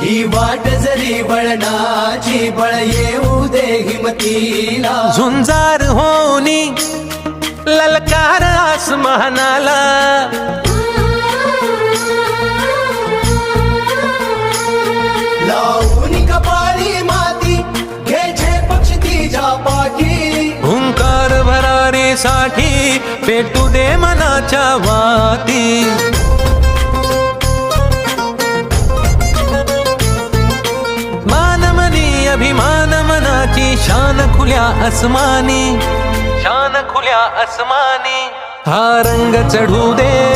ही वाट जरी बळणाची बळ येऊ दे हिमतीला झुंजार होनी ललकार आसमानाला साठी कपाळी माती पेटू दे मनाच्या वाती अभिमान मनाची शान खुल्या अस्मानी शान खुल्या अस्मानी हा रंग चढू दे.